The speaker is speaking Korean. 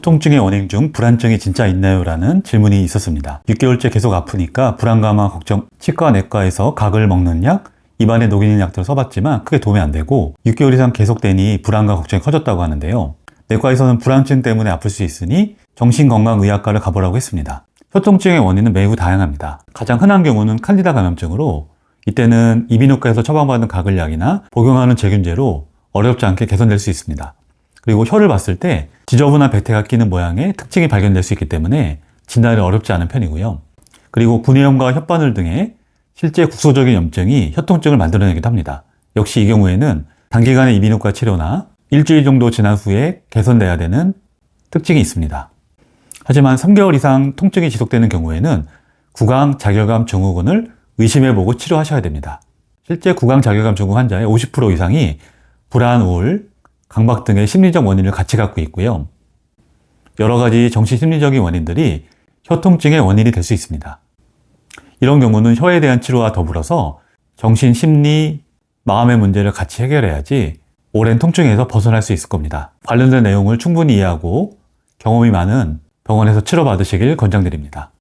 혀통증의 원인 중 불안증이 진짜 있나요? 라는 질문이 있었습니다. 6개월째 계속 아프니까 불안감과 걱정, 치과 내과에서 각을 먹는 약, 입안에 녹이는 약들을 써봤지만 크게 도움이 안 되고 6개월 이상 계속되니 불안과 걱정이 커졌다고 하는데요. 내과에서는 불안증 때문에 아플 수 있으니 정신건강의학과를 가보라고 했습니다. 혀통증의 원인은 매우 다양합니다. 가장 흔한 경우는 칸디다 감염증으로 이때는 이비인후과에서 처방받은 가글약이나 복용하는 제균제로 어렵지 않게 개선될 수 있습니다. 그리고 혀를 봤을 때 지저분한 백태가 끼는 모양의 특징이 발견될 수 있기 때문에 진단이 어렵지 않은 편이고요. 그리고 구내염과 혓바늘 등의 실제 국소적인 염증이 혀통증을 만들어내기도 합니다. 역시 이 경우에는 단기간의 이비인후과 치료나 일주일 정도 지난 후에 개선돼야 되는 특징이 있습니다. 하지만 3개월 이상 통증이 지속되는 경우에는 구강 자결감 증후군을 의심해보고 치료하셔야 됩니다. 실제 구강 자결감 증후군 환자의 50% 이상이 불안, 우울, 강박 등의 심리적 원인을 같이 갖고 있고요. 여러 가지 정신 심리적인 원인들이 혀 통증의 원인이 될 수 있습니다. 이런 경우는 혀에 대한 치료와 더불어서 정신, 심리, 마음의 문제를 같이 해결해야지 오랜 통증에서 벗어날 수 있을 겁니다. 관련된 내용을 충분히 이해하고 경험이 많은 병원에서 치료받으시길 권장드립니다.